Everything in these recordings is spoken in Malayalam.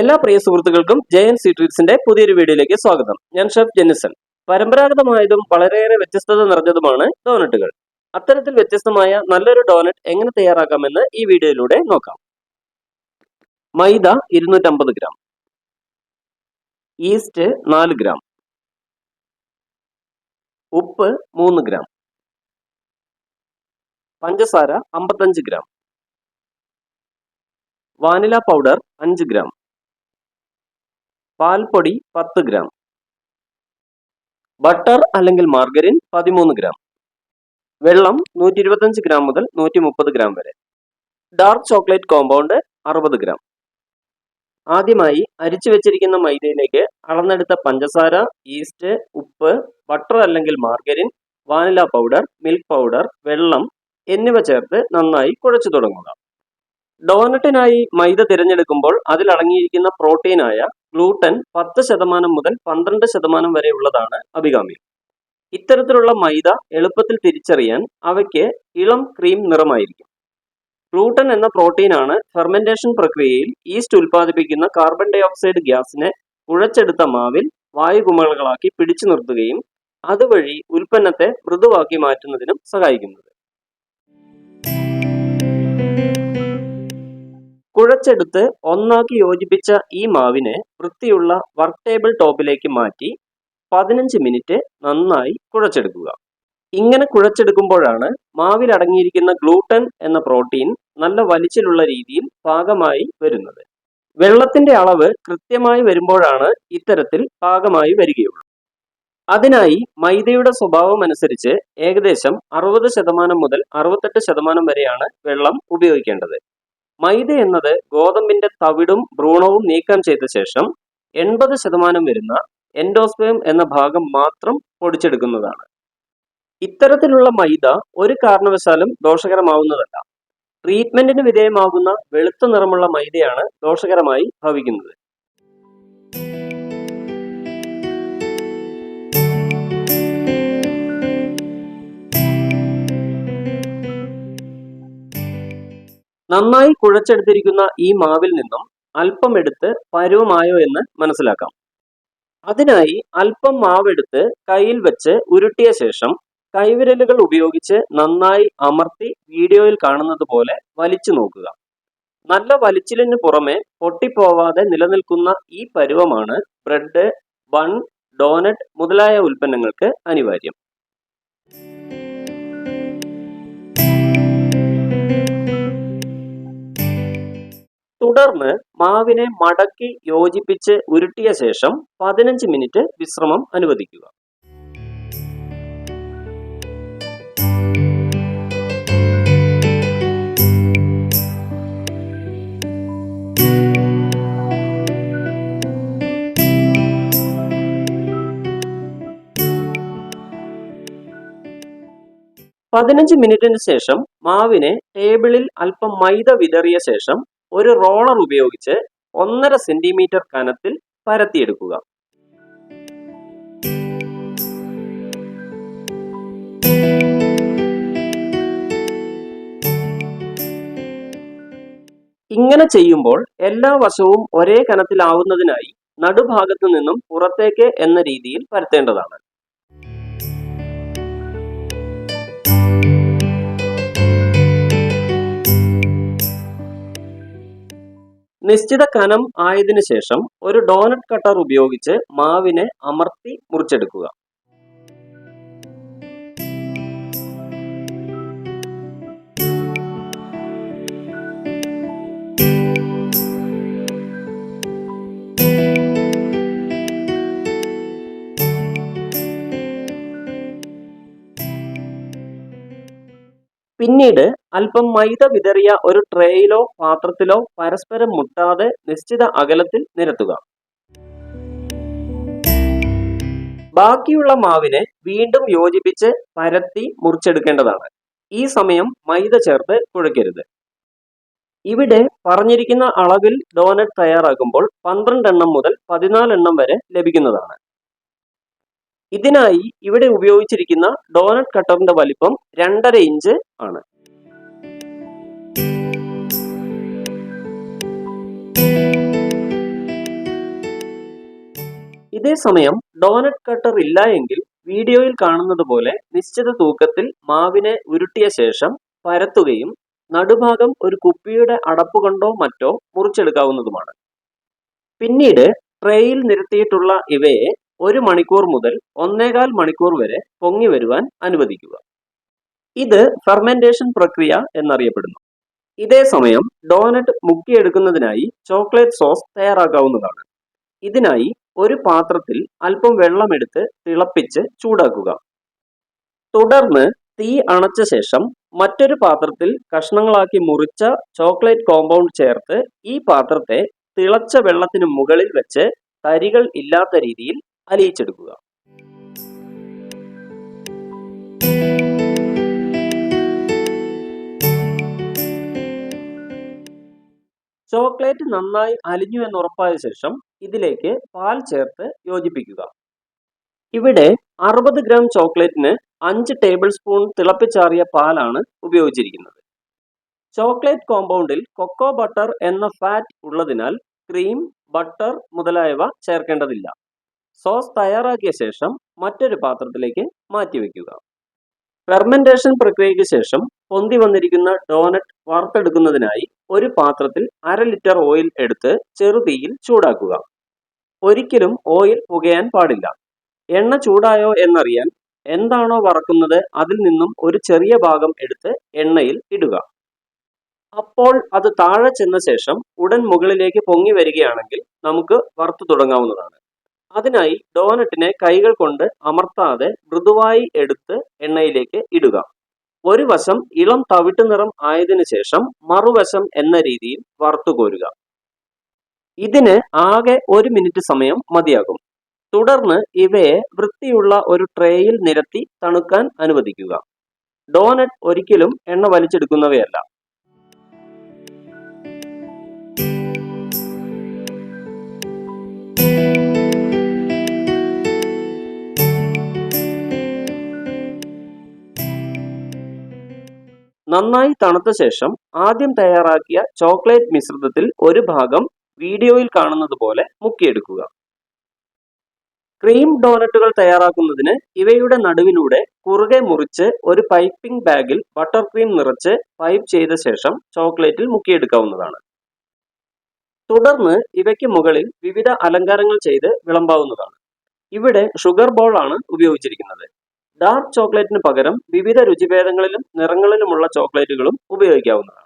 എല്ലാ പ്രിയ സുഹൃത്തുക്കൾക്കും ജയൻ സീട്രീറ്റ്സിന്റെ പുതിയൊരു വീഡിയോയിലേക്ക് സ്വാഗതം. ഞാൻ ഷെഫ് ജെന്നിസൺ. പരമ്പരാഗതമായതും വളരെയേറെ വ്യത്യസ്തത നിറഞ്ഞതുമാണ് ഡോനറ്റുകൾ അത്തരത്തിൽ വ്യത്യസ്തമായ നല്ലൊരു ഡോനറ്റ് എങ്ങനെ തയ്യാറാക്കാമെന്ന് ഈ വീഡിയോയിലൂടെ നോക്കാം. മൈദ ഇരുന്നൂറ്റമ്പത് ഗ്രാം. ഈസ്റ്റ് നാല് ഗ്രാം. ഉപ്പ് മൂന്ന് ഗ്രാം. പഞ്ചസാര അമ്പത്തഞ്ച് ഗ്രാം. വാനില പൗഡർ അഞ്ച് ഗ്രാം. പാൽപ്പൊടി പത്ത് ഗ്രാം ബട്ടർ അല്ലെങ്കിൽ മാർഗരിൻ പതിമൂന്ന് ഗ്രാം വെള്ളം നൂറ്റി ഇരുപത്തഞ്ച് ഗ്രാം മുതൽ നൂറ്റി മുപ്പത് ഗ്രാം വരെ. ഡാർക്ക് ചോക്ലേറ്റ് കോമ്പൗണ്ട് അറുപത് ഗ്രാം ആദ്യമായി അരിച്ചു വെച്ചിരിക്കുന്ന മൈദയിലേക്ക് അളന്നെടുത്ത പഞ്ചസാര ഈസ്റ്റ് ഉപ്പ് ബട്ടർ അല്ലെങ്കിൽ margarine vanilla powder milk powder വെള്ളം എന്നിവ ചേർത്ത് നന്നായി കുഴച്ചു തുടങ്ങുക. ഡോനറ്റിനായി മൈദ തിരഞ്ഞെടുക്കുമ്പോൾ അതിലടങ്ങിയിരിക്കുന്ന പ്രോട്ടീനായ ഗ്ലൂട്ടൻ പത്ത് ശതമാനം മുതൽ പന്ത്രണ്ട് ശതമാനം വരെ ഉള്ളതാണ് അഭികാമ്യം. ഇത്തരത്തിലുള്ള മൈദ എളുപ്പത്തിൽ തിരിച്ചറിയാൻ അവയ്ക്ക് ഇളം ക്രീം നിറമായിരിക്കും. ഗ്ലൂട്ടൻ എന്ന പ്രോട്ടീനാണ് ഫെർമെന്റേഷൻ പ്രക്രിയയിൽ ഈസ്റ്റ് ഉൽപ്പാദിപ്പിക്കുന്ന കാർബൺ ഡൈ ഓക്സൈഡ് ഗ്യാസിനെ കുഴച്ചെടുത്ത മാവിൽ വായുകുമിളകളാക്കി പിടിച്ചു നിർത്തുകയും അതുവഴി ഉൽപ്പന്നത്തെ മൃദുവാക്കി മാറ്റുന്നതിനും സഹായിക്കുന്നത് കുഴച്ചെടുത്ത് ഒന്നാക്കി യോജിപ്പിച്ച ഈ മാവിനെ വൃത്തിയുള്ള വർക്ക് ടേബിൾ ടോപ്പിലേക്ക് മാറ്റി പതിനഞ്ച് മിനിറ്റ് നന്നായി കുഴച്ചെടുക്കുക. ഇങ്ങനെ കുഴച്ചെടുക്കുമ്പോഴാണ് മാവിൽ അടങ്ങിയിരിക്കുന്ന ഗ്ലൂട്ടൻ എന്ന പ്രോട്ടീൻ നല്ല വലിച്ചിലുള്ള രീതിയിൽ പാകമായി വരുന്നത്. വെള്ളത്തിന്റെ അളവ് കൃത്യമായി വരുമ്പോഴാണ് ഇത്തരത്തിൽ പാകമായി വരികയുള്ളൂ. അതിനായി മൈദയുടെ സ്വഭാവം അനുസരിച്ച് ഏകദേശം അറുപത് ശതമാനം മുതൽ അറുപത്തെട്ട് ശതമാനം വരെയാണ് വെള്ളം ഉപയോഗിക്കേണ്ടത്. മൈദ എന്നത് ഗോതമ്പിന്റെ തവിടും ഭ്രൂണവും നീക്കം ചെയ്ത ശേഷം എൺപത് ശതമാനം വരുന്ന എൻഡോസ്പേം എന്ന ഭാഗം മാത്രം പൊടിച്ചെടുക്കുന്നതാണ്. ഇത്തരത്തിലുള്ള മൈദ ഒരു കാരണവശാലും ദോഷകരമാവുന്നതല്ല. ട്രീറ്റ്മെന്റിന് വിധേയമാകുന്ന വെളുത്ത നിറമുള്ള മൈദയാണ് ദോഷകരമായി ഭവിക്കുന്നത്. നന്നായി കുഴച്ചെടുത്തിരിക്കുന്ന ഈ മാവിൽ നിന്നും അല്പം എടുത്ത് പരുവമായോ എന്ന് മനസ്സിലാക്കാം. അതിനായി അല്പം മാവെടുത്ത് കയ്യിൽ വെച്ച് ഉരുട്ടിയ ശേഷം കൈവിരലുകൾ ഉപയോഗിച്ച് നന്നായി അമർത്തി വീഡിയോയിൽ കാണുന്നത് പോലെ വലിച്ചു നോക്കുക. നല്ല വലിച്ചിലിന് പുറമെ പൊട്ടിപ്പോവാതെ നിലനിൽക്കുന്ന ഈ പരുവമാണ് ബ്രെഡ് ബൺ ഡോനറ്റ് മുതലായ ഉൽപ്പന്നങ്ങൾക്ക് അനിവാര്യം. തുടർന്ന് മാവിനെ മടക്കി യോജിപ്പിച്ച് ഉരുട്ടിയ ശേഷം പതിനഞ്ച് മിനിറ്റ് വിശ്രമം അനുവദിക്കുക. പതിനഞ്ച് മിനിറ്റിന് ശേഷം മാവിനെ ടേബിളിൽ അല്പം മൈദ വിതറിയ ശേഷം ഒരു റോളർ ഉപയോഗിച്ച് ഒന്നര സെന്റിമീറ്റർ കനത്തിൽ പരത്തിയെടുക്കുക. ഇങ്ങനെ ചെയ്യുമ്പോൾ എല്ലാ വശവും ഒരേ കനത്തിലാവുന്നതിനായി നടുഭാഗത്തു നിന്നും പുറത്തേക്ക് എന്ന രീതിയിൽ പരത്തേണ്ടതാണ്. നിശ്ചിത കനം ആയതിനു ശേഷം ഒരു ഡോനറ്റ് കട്ടർ ഉപയോഗിച്ച് മാവിനെ അമർത്തി മുറിച്ചെടുക്കുക. പിന്നീട് അല്പം മൈദ വിതറിയ ഒരു ട്രേയിലോ പാത്രത്തിലോ പരസ്പരം മുട്ടാതെ നിശ്ചിത അകലത്തിൽ നിരത്തുക. ബാക്കിയുള്ള മാവിനെ വീണ്ടും യോജിപ്പിച്ച് പരത്തി മുറിച്ചെടുക്കേണ്ടതാണ്. ഈ സമയം മൈദ ചേർത്ത് കുഴക്കരുത്. ഇവിടെ പറഞ്ഞിരിക്കുന്ന അളവിൽ ഡോനറ്റ് തയ്യാറാക്കുമ്പോൾ പന്ത്രണ്ട് എണ്ണം മുതൽ പതിനാല് എണ്ണം വരെ ലഭിക്കുന്നതാണ്. ഇതിനായി ഇവിടെ ഉപയോഗിച്ചിരിക്കുന്ന ഡോനറ്റ് കട്ടറിന്റെ വലിപ്പം രണ്ടര ഇഞ്ച് ആണ്. ഇതേ സമയം ഡോനറ്റ് കട്ടർ ഇല്ല എങ്കിൽ വീഡിയോയിൽ കാണുന്നത് പോലെ നിശ്ചിത തൂക്കത്തിൽ മാവിനെ ഉരുട്ടിയ ശേഷം പരത്തുകയും നടുഭാഗം ഒരു കുപ്പിയുടെ അടപ്പ് കൊണ്ടോ മറ്റോ മുറിച്ചെടുക്കാവുന്നതുമാണ്. പിന്നീട് ട്രേയിൽ നിരത്തിയിട്ടുള്ള ഇവയെ ഒരു മണിക്കൂർ മുതൽ ഒന്നേകാൽ മണിക്കൂർ വരെ പൊങ്ങി വരുവാൻ അനുവദിക്കുക. ഇത് ഫെർമെന്റേഷൻ പ്രക്രിയ എന്നറിയപ്പെടുന്നു. ഇതേ സമയം ഡോനറ്റ് മുക്കിയെടുക്കുന്നതിനായി ചോക്ലേറ്റ് സോസ് തയ്യാറാക്കാവുന്നതാണ്. ഇതിനായി ഒരു പാത്രത്തിൽ അല്പം വെള്ളമെടുത്ത് തിളപ്പിച്ച് ചൂടാക്കുക. തുടർന്ന് തീ അണച്ച ശേഷം മറ്റൊരു പാത്രത്തിൽ കഷ്ണങ്ങളാക്കി മുറിച്ച ചോക്ലേറ്റ് കോമ്പൗണ്ട് ചേർത്ത് ഈ പാത്രത്തെ തിളച്ച വെള്ളത്തിന് മുകളിൽ വെച്ച് തരികൾ ഇല്ലാത്ത രീതിയിൽ അലിയിച്ചെടുക്കുക. ചോക്ലേറ്റ് നന്നായി അലിഞ്ഞു എന്ന് ഉറപ്പായ ശേഷം ഇതിലേക്ക് പാൽ ചേർത്ത് യോജിപ്പിക്കുക. ഇവിടെ അറുപത് ഗ്രാം ചോക്ലേറ്റിന് അഞ്ച് ടേബിൾ സ്പൂൺ തിളപ്പിച്ചാറിയ പാലാണ് ഉപയോഗിച്ചിരിക്കുന്നത്. ചോക്ലേറ്റ് കോമ്പൗണ്ടിൽ കൊക്കോ ബട്ടർ എന്ന ഫാറ്റ് ഉള്ളതിനാൽ ക്രീം ബട്ടർ മുതലായവ ചേർക്കേണ്ടതില്ല. സോസ് തയ്യാറാക്കിയ ശേഷം മറ്റൊരു പാത്രത്തിലേക്ക് മാറ്റിവെക്കുക ഫെർമെന്റേഷൻ പ്രക്രിയയ്ക്ക് ശേഷം പൊന്തി വന്നിരിക്കുന്ന ഡോനറ്റ് വറുത്തെടുക്കുന്നതിനായി ഒരു പാത്രത്തിൽ അര ലിറ്റർ ഓയിൽ എടുത്ത് ചെറുതീയിൽ ചൂടാക്കുക. ഒരിക്കലും ഓയിൽ പുകയാൻ പാടില്ല. എണ്ണ ചൂടായോ എന്നറിയാൻ എന്താണോ വറക്കുന്നത് അതിൽ നിന്നും ഒരു ചെറിയ ഭാഗം എടുത്ത് എണ്ണയിൽ ഇടുക. അപ്പോൾ അത് താഴെ ചെന്ന ശേഷം ഉടൻ മുകളിലേക്ക് പൊങ്ങി വരികയാണെങ്കിൽ നമുക്ക് വറുത്തു തുടങ്ങാവുന്നതാണ്. അതിനായി ഡോനറ്റിനെ കൈകൾ കൊണ്ട് അമർത്താതെ മൃദുവായി എടുത്ത് എണ്ണയിലേക്ക് ഇടുക. ഒരു വശം ഇളം തവിട്ട് നിറം ആയതിനു ശേഷം മറുവശം എന്ന രീതിയിൽ വറുത്തു കോരുക. ഇതിന് ആകെ ഒരു മിനിറ്റ് സമയം മതിയാകും. തുടർന്ന് ഇവയെ വൃത്തിയുള്ള ഒരു ട്രേയിൽ നിരത്തി തണുക്കാൻ അനുവദിക്കുക. ഡോനറ്റ് ഒരിക്കലും എണ്ണ വലിച്ചെടുക്കുന്നവയല്ല. നന്നായി തണുത്ത ശേഷം ആദ്യം തയ്യാറാക്കിയ ചോക്ലേറ്റ് മിശ്രിതത്തിൽ ഒരു ഭാഗം വീഡിയോയിൽ കാണുന്നത് പോലെ മുക്കിയെടുക്കുക. ക്രീം ഡോനറ്റുകൾ തയ്യാറാക്കുന്നതിന് ഇവയുടെ നടുവിലൂടെ കുറുകെ മുറിച്ച് ഒരു പൈപ്പിംഗ് ബാഗിൽ ബട്ടർ ക്രീം നിറച്ച് പൈപ്പ് ചെയ്ത ശേഷം ചോക്ലേറ്റിൽ മുക്കിയെടുക്കാവുന്നതാണ്. തുടർന്ന് ഇവയ്ക്ക് മുകളിൽ വിവിധ അലങ്കാരങ്ങൾ ചെയ്ത് വിളമ്പാവുന്നതാണ്. ഇവിടെ ഷുഗർ ബോൾ ആണ് ഉപയോഗിച്ചിരിക്കുന്നത്. ഡാർക്ക് ചോക്ലേറ്റിന് പകരം വിവിധ രുചിഭേദങ്ങളിലും നിറങ്ങളിലുമുള്ള ചോക്ലേറ്റുകളും ഉപയോഗിക്കാവുന്നതാണ്.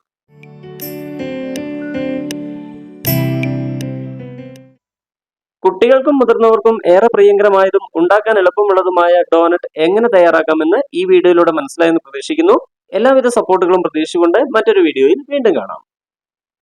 കുട്ടികൾക്കും മുതിർന്നവർക്കും ഏറെ പ്രിയങ്കരമായതും ഉണ്ടാക്കാൻ എളുപ്പമുള്ളതുമായ ഡോനറ്റ് എങ്ങനെ തയ്യാറാക്കാമെന്ന് ഈ വീഡിയോയിലൂടെ മനസ്സിലായെന്ന് പ്രതീക്ഷിക്കുന്നു. എല്ലാവിധ സപ്പോർട്ടുകളും പ്രതീക്ഷിച്ചുകൊണ്ട് മറ്റൊരു വീഡിയോയിൽ വീണ്ടും കാണാം.